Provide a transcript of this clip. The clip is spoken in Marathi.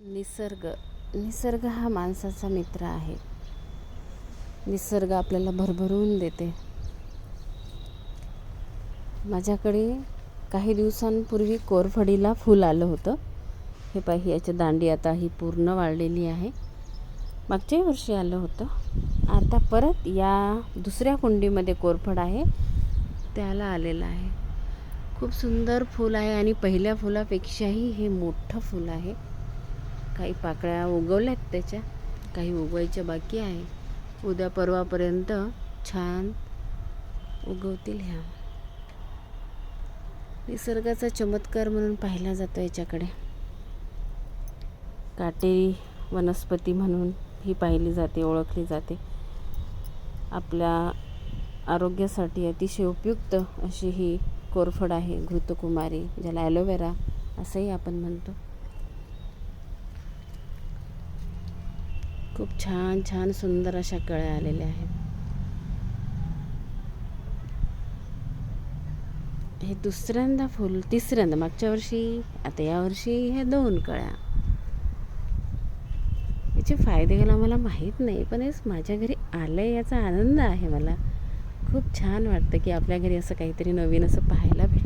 निसर्ग. निसर्ग हा माणसाचा मित्र आहे. निसर्ग आपल्याला भरभरून देते. माझ्याकडे काही दिवसांपूर्वी कोरफडीला फूल आलं होतं. हे पाही याची दांडी आता ही पूर्ण वाळलेली आहे. मागच्याही वर्षी आलं होतं. आता परत या दुसऱ्या कुंडीमध्ये कोरफड आहे. त्याला आलेलं आहे. खूप सुंदर फूल आहे आणि पहिल्या फुलापेक्षाही हे मोठं फूल आहे. काही पाकळ्या उगवल्यात त्याच्या. काही उगवायच्या बाकी आहे. उद्या परवापर्यंत छान उगवतील ह्या. निसर्गाचा चमत्कार म्हणून पाहिला जातो याच्याकडे. काटेरी वनस्पती म्हणून ही पाहिली जाते ओळखली जाते. आपल्या आरोग्यासाठी अतिशय उपयुक्त अशी ही कोरफड आहे घृतकुमारी ज्याला ॲलोवेरा असंही आपण म्हणतो. खूप छान छान सुंदर अशा कळ्या आलेल्या आहेत. हे दुसऱ्यांदा फुल तिसऱ्यांदा मागच्या वर्षी आता यावर्षी हे दोन कळ्या. याचे फायदे मला मला माहीत नाही पण हेच माझ्या घरी आलं आहे याचा आनंद आहे मला. खूप छान वाटतं की आपल्या घरी असं काहीतरी नवीन असं पाहायला भेटतं